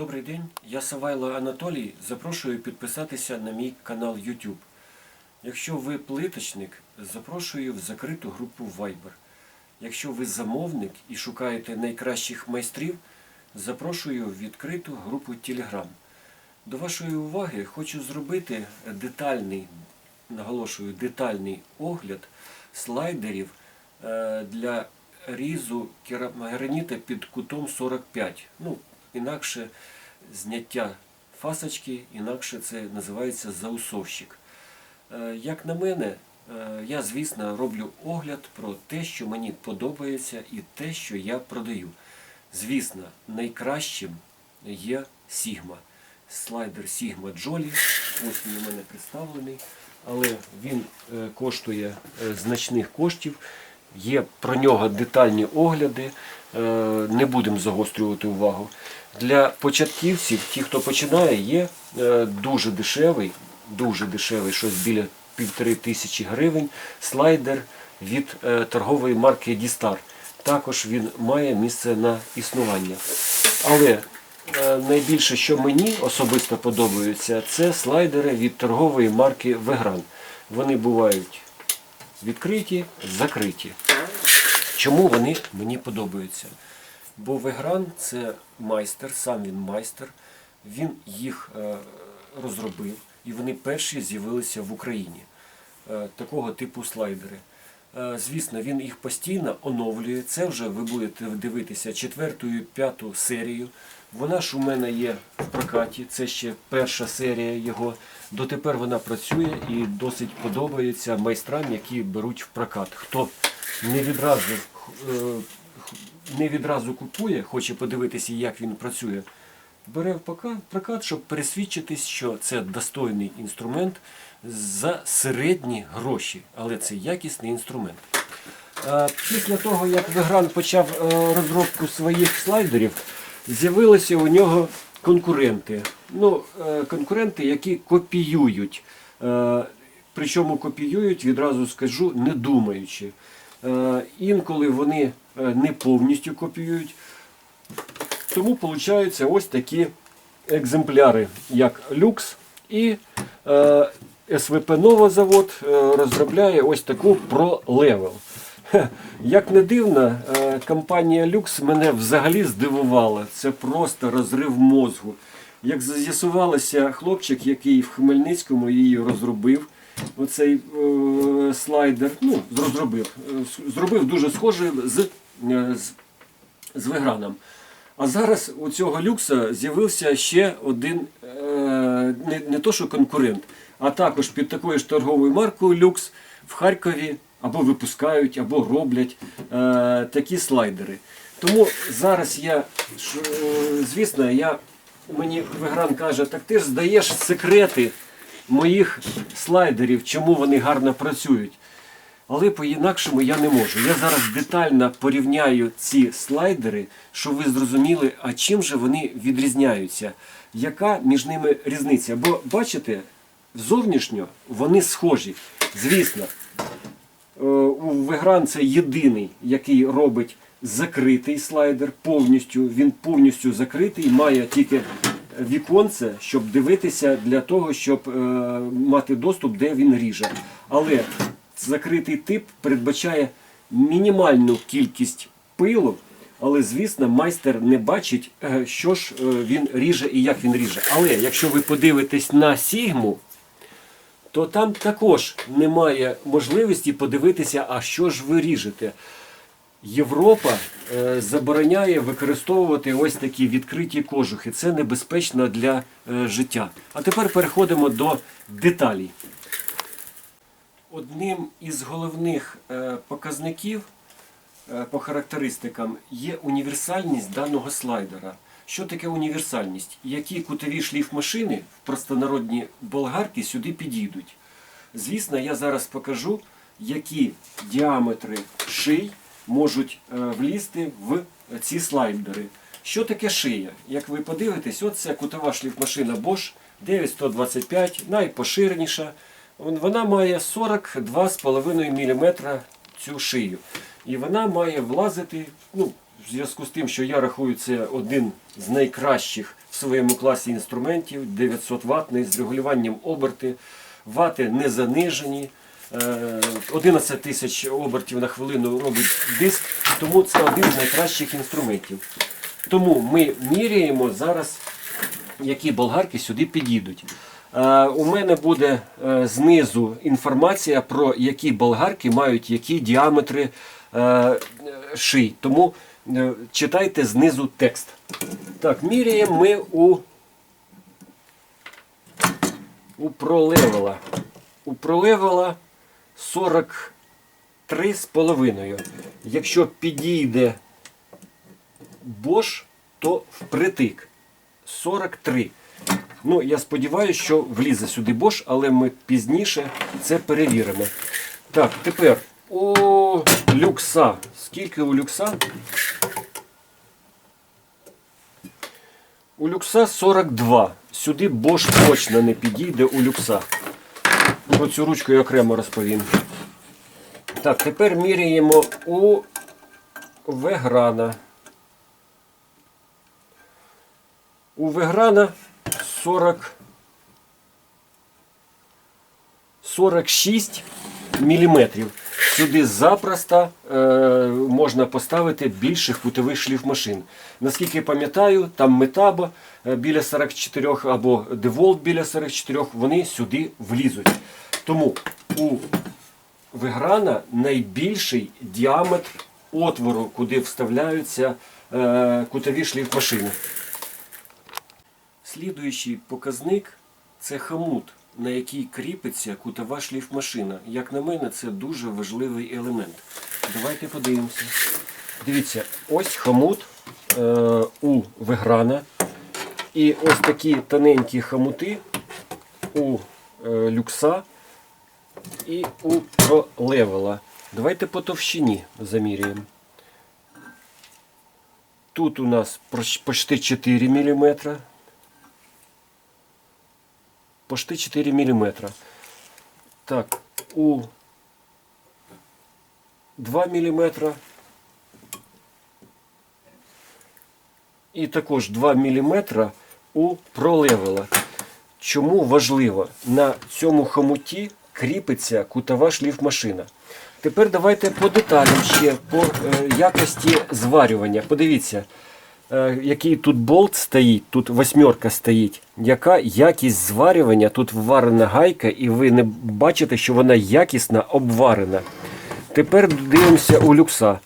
Добрий день, я Савайло Анатолій. Запрошую підписатися на мій канал YouTube. Якщо ви плиточник, запрошую в закриту групу Viber. Якщо ви замовник і шукаєте найкращих майстрів, запрошую в відкриту групу Telegram. До вашої уваги хочу зробити детальний, наголошую, детальний огляд слайдерів е, для різу керамограніта під кутом 45. Ну, інакше зняття фасочки, інакше це називається заусовщик. Е, Як на мене, е, я, звісно, роблю огляд про те, що мені подобається, і те, що я продаю. Звісно, найкращим є Sigma. Слайдер Sigma Jolly. Ось він у мене представлений. Але він е, коштує значних коштів. Є про нього детальні огляди. Е, Не будемо загострювати увагу. Для початківців, ті, хто починає, є е, дуже дешевий, дуже дешевий, щось біля півтори тисячі гривень, слайдер від е, торгової марки Дістар. Також він має місце на існування. Але найбільше, що мені особисто подобаються, це слайдери від торгової марки Вегран. Вони бувають відкриті, закриті. Чому вони мені подобаються? Бо Вегран це майстер, сам він майстер. Він їх е, розробив, і вони перші з'явилися в Україні. Е, такого типу слайдери. Е, Звісно, він їх постійно оновлює. Це вже ви будете дивитися четверту п'яту серію. Вона ж у мене є в прокаті. Це ще перша серія його. Дотепер вона працює і досить подобається майстрам, які беруть в прокат. Хто не відразу, е, не відразу купує, хоче подивитися, як він працює, бере в прокат, щоб пересвідчитись, що це достойний інструмент за середні гроші, але це якісний інструмент. Е, Після того, як Вегран почав е, розробку своїх слайдерів, з'явилися у нього конкуренти. Ну, е, конкуренти, які копіюють. Е, Причому копіюють, відразу скажу, не думаючи. Е, Інколи вони не повністю копіюють. Тому получаються ось такі екземпляри, як люкс і СВП Нова завод розробляє ось таку Pro Level. Як не дивно, е, компанія Lux мене взагалі здивувала. Це просто розрив мозгу. Як з'ясувалося, хлопчик, який в Хмельницькому її розробив, оцей е, слайдер, ну, розробив, е, зробив дуже схожий з, е, з, з Веграном. А зараз у цього люкса з'явився ще один, не, не то що конкурент, а також під такою ж торговою маркою люкс в Харкові або випускають, або роблять е, такі слайдери. Тому зараз я, е, звісно, я, мені Вегран каже, так ти ж здаєш секрети моїх слайдерів, чому вони гарно працюють. Але по-інакшому я не можу. Я зараз детально порівняю ці слайдери, щоб ви зрозуміли, а чим же вони відрізняються, яка між ними різниця. Бо бачите, зовнішньо вони схожі. Звісно, Вегран це єдиний, який робить закритий слайдер повністю. Він повністю закритий, має тільки віконце, щоб дивитися для того, щоб е, мати доступ, де він ріже. Але закритий тип передбачає мінімальну кількість пилу. Але, звісно, майстер не бачить, е, що ж е, він ріже і як він ріже. Але якщо ви подивитесь на Сігму, то там також немає можливості подивитися, а що ж ви ріжете. Європа е, забороняє використовувати ось такі відкриті кожухи. Це небезпечно для е, життя. А тепер переходимо до деталей. Одним із головних е, показників е, по характеристикам є універсальність даного слайдера. Що таке універсальність? Які кутові шліфмашини в простонародні болгарки сюди підійдуть? Звісно, я зараз покажу, які діаметри ший можуть е, влізти в ці слайдери. Що таке шия? Як ви подивитесь, от це кутова шліфмашина Bosch 9125, найпоширеніша. Вона має 42,5 мм цю шию. І вона має влазити, ну, в зв'язку з тим, що я рахую це один з найкращих в своєму класі інструментів 900 ватний з регулюванням оберти. Вати не занижені. Е, 11 тисяч обертів на хвилину робить диск, тому це один з найкращих інструментів. Тому ми міряємо зараз, які болгарки сюди підійдуть. Е, У мене буде е, знизу інформація про які болгарки мають які діаметри е, ший. Тому е, читайте знизу текст. Так, міряємо ми у, у пролевела. У пролевела 43 з половиною. Якщо підійде Bosch, то впритик 43. Ну, я сподіваюся, що влізе сюди Bosch, але ми пізніше це перевіримо. Так, тепер у люкса. Скільки у люкса? У люкса 42. Сюди Bosch точно не підійде у люкса. Про цю ручку я окремо розповім. Так, тепер міряємо у Веграна. У Веграна 40, 46 міліметрів. Сюди запросто е, можна поставити більших кутових шліф машин. Наскільки пам'ятаю, там Метаба е, біля 44 або Деволт біля 44, вони сюди влізуть. Тому у Виграна найбільший діаметр отвору, куди вставляються е, кутові шліф машини. Слідуючий показник це хамут, на який кріпиться кутова шліфмашина. Як на мене, це дуже важливий елемент. Давайте подивимося. Дивіться, ось хамут е, у Веграна. І ось такі тоненькі хамути у е, люкса і у пролевела. Давайте по товщині заміряємо. Тут у нас почти 4 мм. Почти 4 мм. Так, у 2 мм. І також 2 мм у пролевела. Чому важливо? На цьому хомуті кріпиться кутова шліфмашина. Тепер давайте по деталям ще по е, якості зварювання. Подивіться, який тут болт стоїть, тут восьмерка стоїть. Яка якість зварювання? Тут вварена гайка, і ви не бачите, що вона якісно обварена. Тепер дивимося у люкса.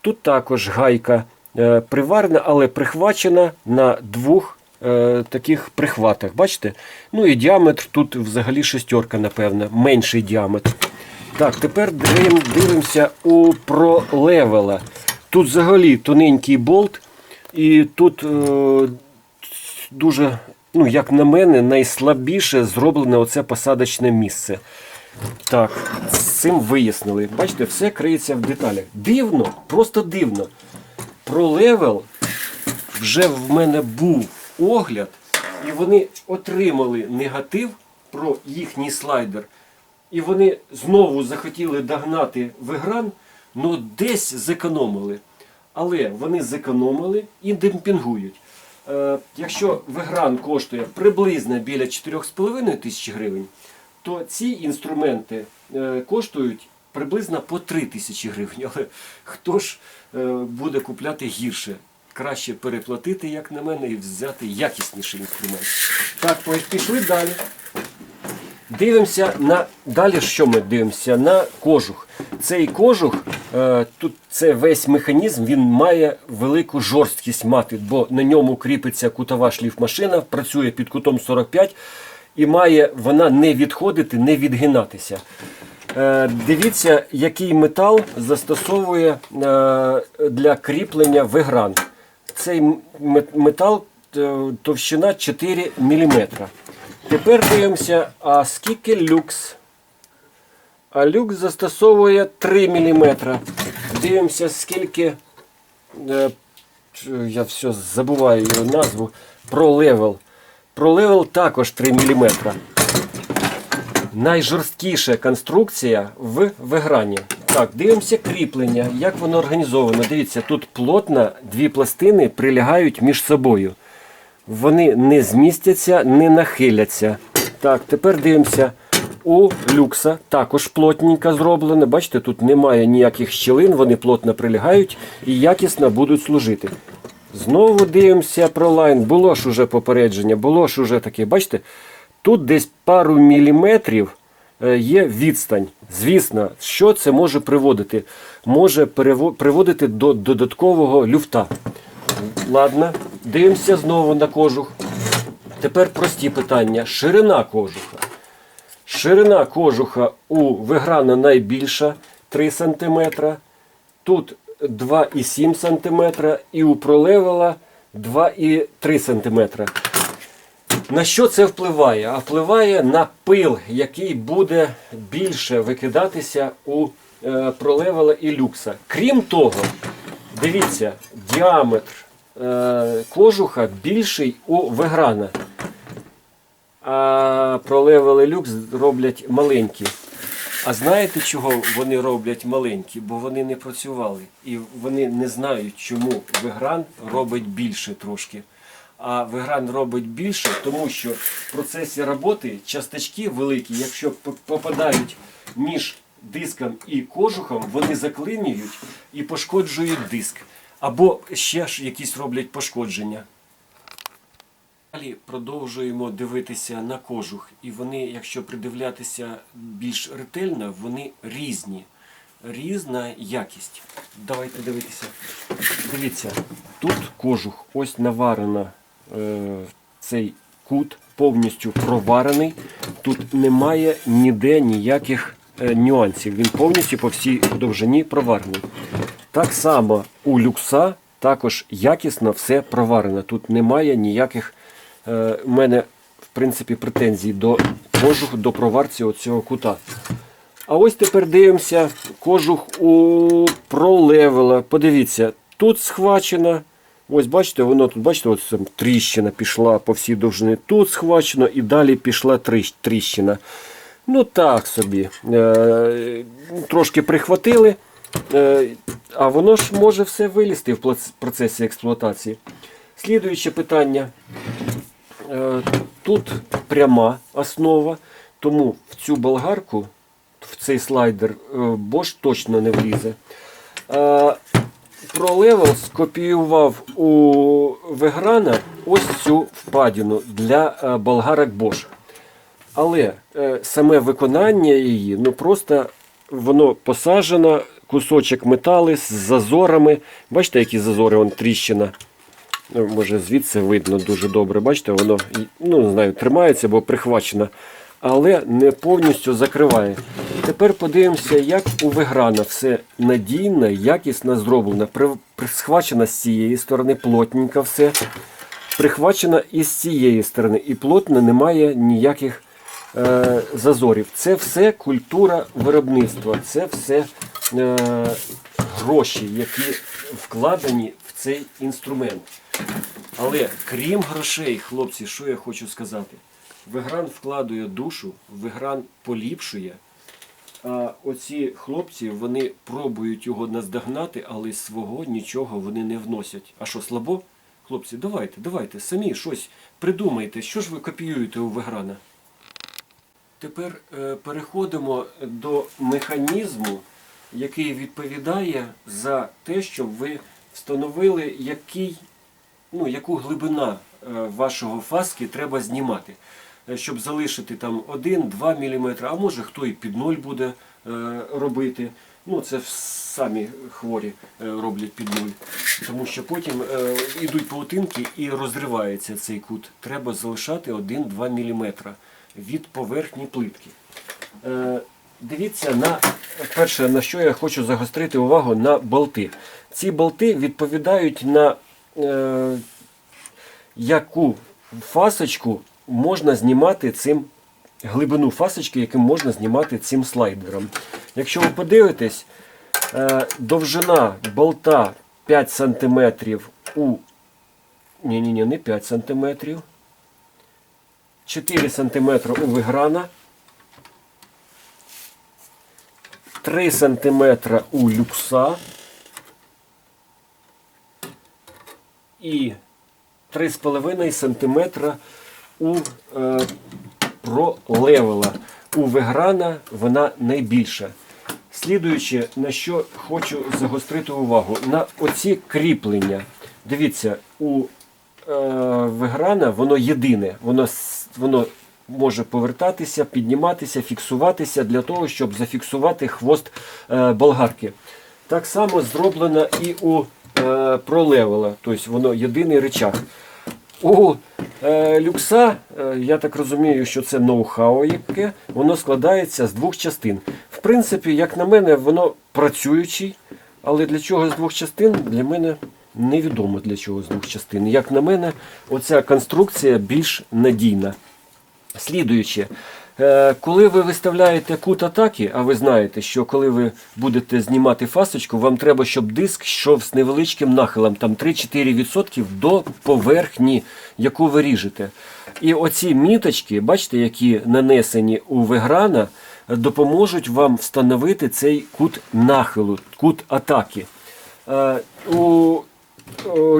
Тут також гайка е, приварена, але прихвачена на двох е, таких прихватах. Бачите? Ну і діаметр тут взагалі шестерка, напевно, менший діаметр. Так, тепер дивимося у пролевела. Тут взагалі тоненький болт, і тут е, дуже, ну, як на мене, найслабіше зроблене оце посадочне місце. Так, з цим вияснили. Бачите, все криється в деталях. Дивно, просто дивно. Про левел вже в мене був огляд, і вони отримали негатив про їхній слайдер. І вони знову захотіли догнати вигран, але десь зекономили. Але вони зекономили і демпінгують. Е, якщо вигран коштує приблизно біля 4,5 тисячі гривень, то ці інструменти е, коштують приблизно по 3 тисячі гривень. Але хто ж е, буде купляти гірше? Краще переплатити, як на мене, і взяти якісніший інструмент. Так, пішли далі. Дивимося на далі. Що ми дивимося? На кожух. Цей кожух, е, тут це весь механізм, він має велику жорсткість мати, бо на ньому кріпиться кутова шліфмашина, працює під кутом 45 і має вона не відходити, не відгинатися. Е, Дивіться, який метал застосовує е, для кріплення вигран. Цей метал товщина 4 мм. Тепер дивимося, а скільки люкс? А люкс застосовує 3 мм. Дивимося, скільки. е, Я все забуваю його назву. Про левел. Про левел також 3 мм. Найжорсткіша конструкція в вигранні. Так, дивимося кріплення, як воно організовано. Дивіться, тут плотно дві пластини прилягають між собою. Вони не змістяться, не нахиляться. Так, тепер дивимося. У люкса також плотненько зроблено. Бачите, тут немає ніяких щілин, вони плотно прилягають і якісно будуть служити. Знову дивимося про лайн. Було ж уже попередження, було ж уже таке. Бачите, тут десь пару міліметрів е, є відстань. Звісно, що це може приводити? Може приводити до додаткового люфта. Ладно, дивимося знову на кожух. Тепер прості питання. Ширина кожуха. Ширина кожуха у виграна найбільша 3 см. Тут 2,7 см і у пролевела 2,3 см. На що це впливає? А впливає на пил, який буде більше викидатися у е, пролевела і люкса. Крім того, дивіться, діаметр кожуха більший у веграна. А пролевели люкс роблять маленькі. А знаєте, чого вони роблять маленькі? Бо вони не працювали. І вони не знають, чому вигран робить більше трошки. А вигран робить більше, тому що в процесі роботи часточки великі, якщо попадають між диском і кожухом, вони заклинюють і пошкоджують диск. Або ще ж якісь роблять пошкодження. Далі продовжуємо дивитися на кожух, і вони, якщо придивлятися більш ретельно, вони різні. Різна якість. Давайте дивитися. Дивіться, тут кожух ось наварено е, цей кут, повністю проварений. Тут немає ніде ніяких е, нюансів. Він повністю по всій довжині проварений. Так само у люкса також якісно все проварено. Тут немає ніяких е, у мене в принципі претензій до кожух, до проварці оцього кута. А ось тепер дивимося кожух у пролевела. Подивіться, тут схвачено. Ось бачите, воно тут, бачите, ось там тріщина пішла по всій довжині. Тут схвачено і далі пішла тріщина. Ну так собі. Е, трошки прихватили, а воно ж може все вилізти в процесі експлуатації. Слідуюче питання. Е, Тут пряма основа, тому в цю болгарку, в цей слайдер, е, Bosch точно не влізе. Е, ProLevel скопіював у Веграна ось цю впадіну для е, болгарок Bosch. Але е, саме виконання її, ну просто воно посаджено, кусочок метали з зазорами. Бачите, які зазори, вон тріщина. Ну, може, звідси видно дуже добре. Бачите, воно ну, не знаю, тримається або прихвачено, але не повністю закриває. Тепер подивимося, як у Веграна все надійно, якісно зроблено. Схвачено з цієї сторони, плотненько все. Прихвачено і з цієї сторони. І плотно немає ніяких е, зазорів. Це все культура виробництва, це все гроші, які вкладені в цей інструмент. Але крім грошей, хлопці, що я хочу сказати? Вигран вкладує душу, вигран поліпшує. А оці хлопці вони пробують його наздогнати, але свого нічого вони не вносять. А що, слабо? Хлопці, давайте, давайте, самі щось придумайте, що ж ви копіюєте у Виграна. Тепер е, переходимо до механізму, який відповідає за те, щоб ви встановили, який, ну, яку глибина е, вашого фаски треба знімати. Е, Щоб залишити там 1-2 мм, а може хто і під 0 буде е, робити. Ну, це самі хворі роблять під 0. Тому що потім йдуть паутинки і розривається цей кут. Треба залишати 1-2 мм від поверхні плитки. Дивіться на перше, на що я хочу загострити увагу на болти. Ці болти відповідають на е, яку фасочку можна знімати цим глибину фасочки, яким можна знімати цим слайдером. Якщо ви подивитесь, е, довжина болта 5 см у. Ні, ні, ні, не 5 см. 4 см у виграна. 3 см у люкса. І 3,5 см у е, пролевела. У веграна вона найбільша. Слідуючи, на що хочу загострити увагу, на оці кріплення. Дивіться, у е, веграна воно єдине, воно, воно може повертатися, підніматися, фіксуватися для того, щоб зафіксувати хвост е, болгарки. Так само зроблено і у е, пролевела, тобто воно єдиний речах. У е, люкса, я так розумію, що це ноу-хау, яке воно складається з двох частин. В принципі, як на мене, воно працюючий, але для чого з двох частин, для мене невідомо для чого з двох частин. Як на мене, оця конструкція більш надійна. Слідуючи, е, коли ви виставляєте кут атаки, а ви знаєте, що коли ви будете знімати фасочку, вам треба, щоб диск йшов з невеличким нахилом, там 3-4% до поверхні, яку ви ріжете. І оці міточки, бачите, які нанесені у веграна, допоможуть вам встановити цей кут нахилу, кут атаки. Е, У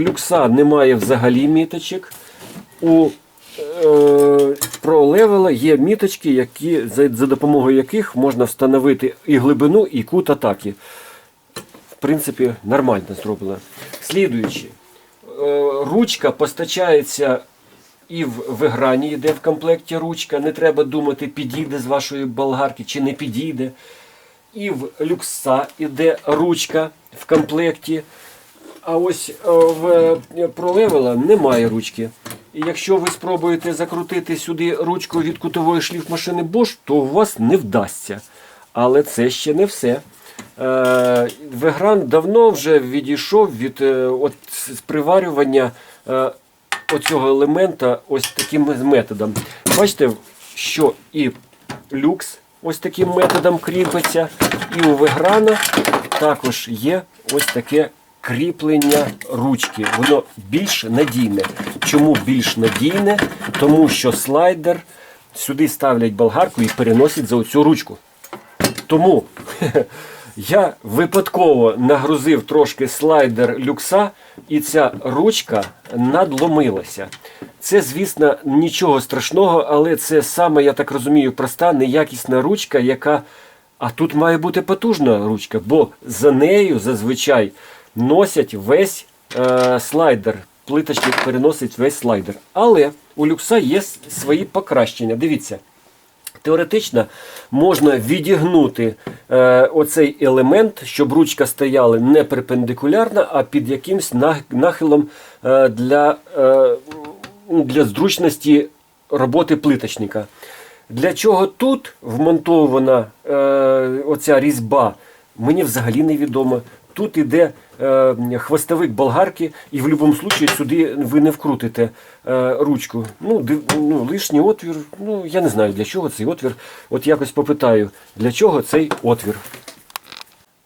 люкса немає взагалі міточок. У про левела є міточки, які, за, за допомогою яких можна встановити і глибину, і кут атаки. В принципі, нормально зроблено. Слідуючи, е, ручка постачається і в виграні йде в комплекті ручка. Не треба думати, підійде з вашої болгарки чи не підійде. І в люкса йде ручка в комплекті. А ось е, в е, пролевела немає ручки. І якщо ви спробуєте закрутити сюди ручку від кутової шліфмашини Bosch, то у вас не вдасться. Але це ще не все. Е, Вегран давно вже відійшов від от, приварювання оцього елемента ось таким методом. Бачите, що і люкс ось таким методом кріпиться, і у Веграна також є ось таке кріплення ручки. Воно більш надійне. Чому більш надійне? Тому що слайдер сюди ставлять болгарку і переносять за оцю ручку. Тому я випадково нагрузив трошки слайдер люкса, і ця ручка надломилася. Це, звісно, нічого страшного, але це саме, я так розумію, проста, неякісна ручка, яка. А тут має бути потужна ручка, бо за нею зазвичай носять весь е, слайдер. Плиточник переносить весь слайдер. Але у люкса є свої покращення. Дивіться. Теоретично можна відігнути е, оцей елемент, щоб ручка стояла не перпендикулярно, а під якимсь нахилом е, для, е, для зручності роботи плиточника. Для чого тут вмонтована е, оця різьба, мені взагалі невідомо. Тут іде хвостовик болгарки, і в будь-якому випадку сюди ви не вкрутите е, ручку. Ну, ну, лишній отвір. Ну, я не знаю, для чого цей отвір. От якось попитаю, для чого цей отвір.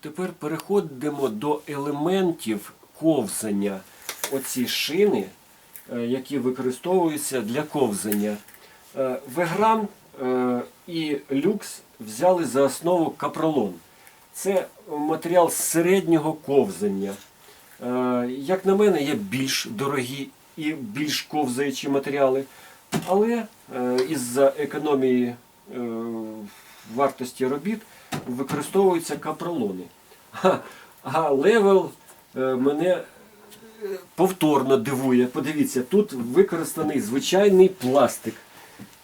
Тепер переходимо до елементів ковзання. Оці шини, е, які використовуються для ковзання. Е, Вегран е, і люкс взяли за основу капролон. Це матеріал середнього ковзання. Е, Як на мене, є більш дорогі і більш ковзаючі матеріали. Але е, із-за економії е, вартості робіт використовуються капролони. А, левел мене повторно дивує. Подивіться, тут використаний звичайний пластик.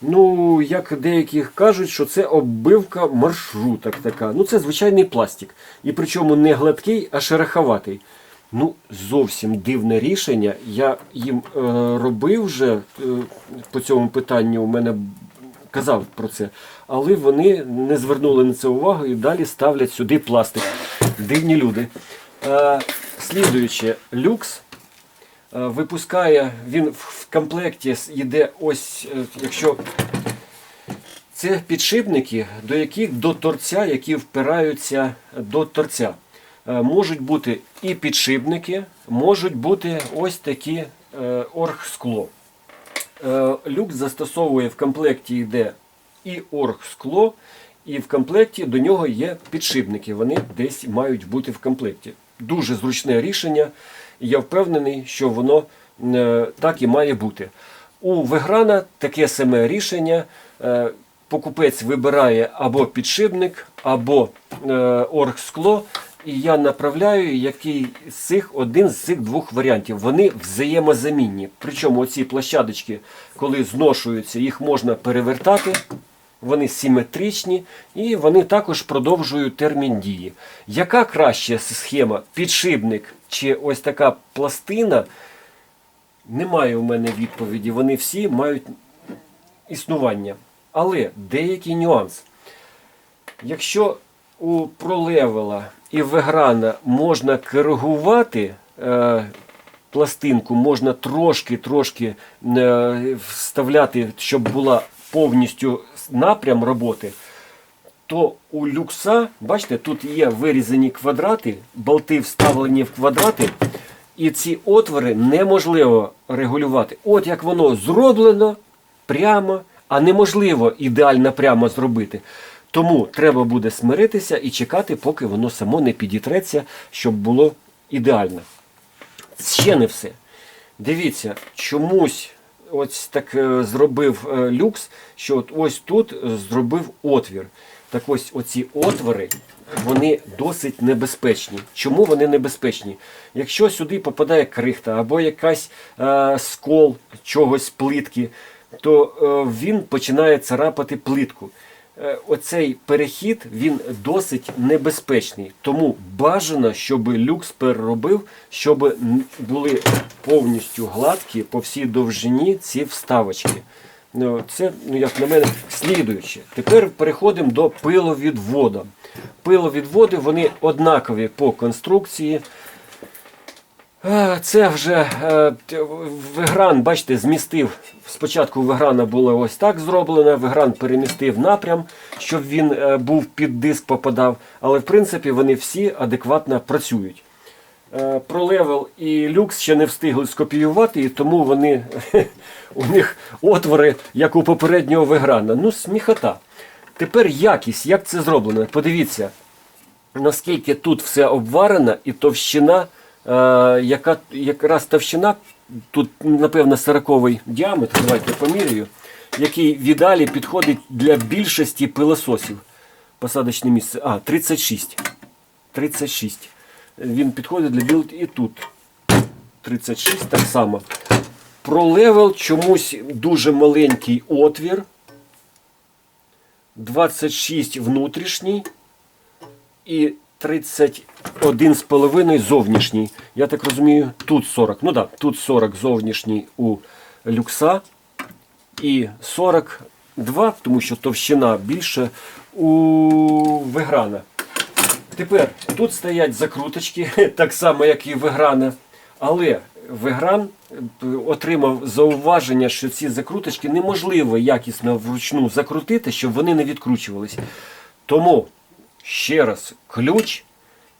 Ну, як деякі кажуть, що це оббивка маршруток така. Ну, це звичайний пластик. І причому не гладкий, а шероховатий. Ну, зовсім дивне рішення. Я їм е, робив вже е, по цьому питанню, у мене казав про це. Але вони не звернули на це увагу і далі ставлять сюди пластик. Дивні люди. Е, слідуюче, люкс випускає, він в комплекті йде ось, е, якщо це підшипники, до яких до торця, які впираються до торця. Е, Можуть бути і підшипники, можуть бути ось такі е, оргскло. Е, Люк застосовує в комплекті йде і оргскло, і в комплекті до нього є підшипники. Вони десь мають бути в комплекті. Дуже зручне рішення. І я впевнений, що воно е, так і має бути. У Веграна таке саме рішення. Е, Покупець вибирає або підшипник, або е, оргскло, і я направляю який з цих один з цих двох варіантів. Вони взаємозамінні. Причому оці площадочки, коли зношуються, їх можна перевертати. Вони симетричні і вони також продовжують термін дії. Яка краща схема? Підшипник чи ось така пластина? Немає у мене відповіді. Вони всі мають існування. Але деякий нюанс. Якщо у пролевела і веграна можна коригувати е, пластинку, можна трошки-трошки е, вставляти, щоб була повністю напрям роботи, то у люкса, бачите, тут є вирізані квадрати, болти вставлені в квадрати, і ці отвори неможливо регулювати. От як воно зроблено прямо, а неможливо ідеально прямо зробити. Тому треба буде смиритися і чекати, поки воно само не підітреться, щоб було ідеально. Ще не все. Дивіться, чомусь ось так е, зробив е, люкс, що от ось тут е, зробив отвір. Так ось оці отвори, вони досить небезпечні. Чому вони небезпечні? Якщо сюди попадає крихта або якась е, скол чогось плитки, то е, він починає царапати плитку. Е, Оцей перехід він досить небезпечний. Тому бажано, щоб люкс переробив, щоб були повністю гладкі по всій довжині ці вставочки. Ну, Це, ну, як на мене, слідуюче. Тепер переходимо до пиловідвода. Пиловідводи вони однакові по конструкції. Це вже е, т- бачите, змістив. Спочатку у Веграна було ось так зроблено. Вегран перемістив напрям, щоб він е, був під диск попадав. Але в принципі вони всі адекватно працюють. Е, Про левел і люкс ще не встигли скопіювати, і тому вони у них отвори, як у попереднього Веграна. Ну, сміхота. Тепер якість, як це зроблено? Подивіться, наскільки тут все обварено і товщина, яка якраз товщина, тут, напевно, 40 діаметр, давайте я поміряю, який в ідеалі підходить для більшості пилососів. Посадочне місце. А, 36. 36. Він підходить для біл і тут. 36 так само. Про левел чомусь дуже маленький отвір. 26 внутрішній і 31,5 зовнішній. Я так розумію, тут 40. Ну так, да, тут 40 зовнішній у люкса і 42, тому що товщина більше у Веграна. Тепер тут стоять закруточки, так само, як і Веграна. Але Вегран е, отримав зауваження, що ці закруточки неможливо якісно вручну закрутити, щоб вони не відкручувались. Тому ще раз ключ,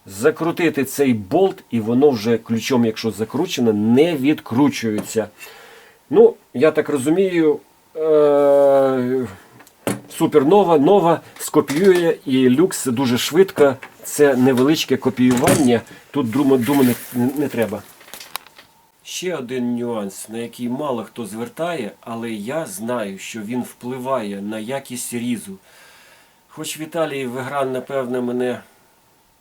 закрутити цей болт, і воно вже ключом, якщо закручено, не відкручується. Ну, я так розумію, е- Супернова нова скопіює і люкс дуже швидко. Це невеличке копіювання. Тут думати дума не, не треба. Ще один нюанс, на який мало хто звертає, але я знаю, що він впливає на якість різу. Хоч Віталій Вегран, напевне, мене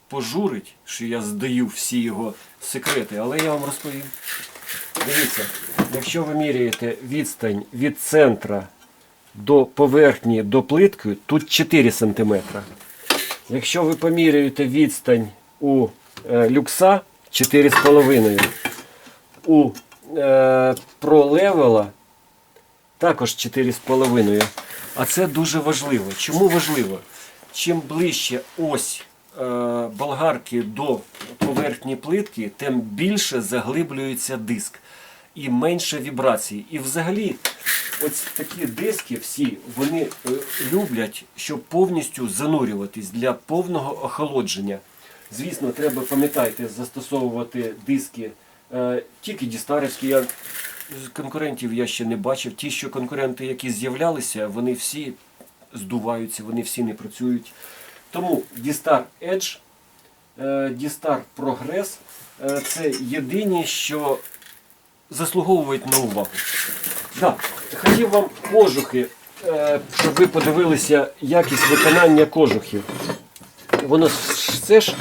пожурить, що я здаю всі його секрети, але я вам розповім. Дивіться, якщо ви міряєте відстань від центра до поверхні до плитки, тут 4 см. Якщо ви поміряєте відстань у е, люкса 4,5 у е, пролевела також 4,5. А це дуже важливо. Чому важливо? Чим ближче ось е, болгарки до поверхні плитки, тим більше заглиблюється диск і менше вібрацій. І взагалі, ось такі диски всі вони е, люблять, щоб повністю занурюватись для повного охолодження. Звісно, треба пам'ятайте застосовувати диски е, тільки дістарівські. Я конкурентів я ще не бачив. Ті, що конкуренти, які з'являлися, вони всі здуваються, вони всі не працюють. Тому Distar Edge, Distar Progress це єдині, що заслуговують на увагу. Да, хотів вам кожухи, е, щоб ви подивилися якість виконання кожухів. Воно все ж.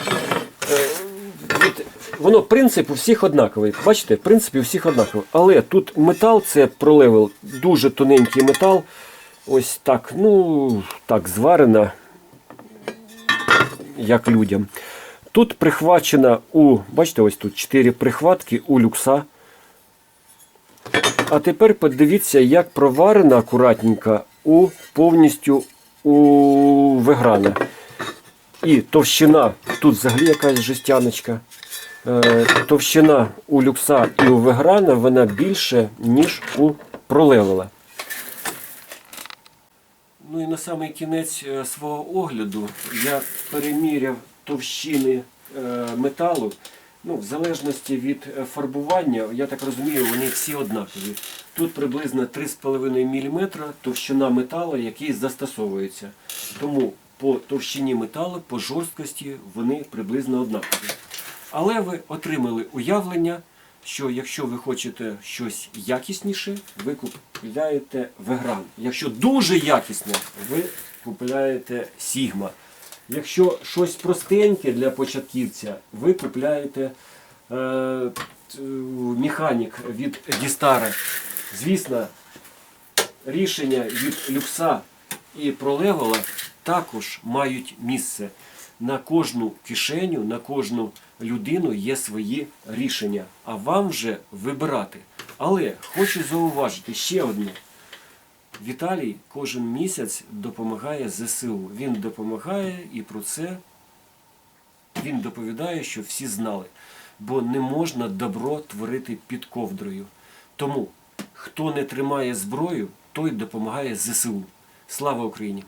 Воно принцип у всіх однаковий. Бачите, принцип у всіх однаковий. Але тут метал це пролевел, дуже тоненький метал. Ось так, ну, так, зварена, як людям. Тут прихвачена у, бачите, ось тут 4 прихватки у люкса. А тепер подивіться, як проварена акуратненько у повністю у веграна. І товщина, тут взагалі якась жестяночка. Е, товщина у люкса і у веграна вона більше, ніж у пролевела. Ну і на самий кінець е, свого огляду я переміряв товщини е, металу. Ну, в залежності від фарбування, я так розумію, вони всі однакові. Тут приблизно 3,5 мм товщина металу, який застосовується. Тому по товщині металу, по жорсткості вони приблизно однакові. Але ви отримали уявлення, що якщо ви хочете щось якісніше, ви купуєте вегран. Якщо дуже якісне, ви купуєте Сігма. Якщо щось простеньке для початківця, ви купуєте е, механік від Дістара. Звісно, рішення від люкса і пролевела також мають місце. На кожну кишеню, на кожну людину є свої рішення, а вам вже вибирати. Але хочу зауважити ще одне. Віталій кожен місяць допомагає ЗСУ. Він допомагає і про це він доповідає, що всі знали. Бо не можна добро творити під ковдрою. Тому, хто не тримає зброю, той допомагає ЗСУ. Слава Україні!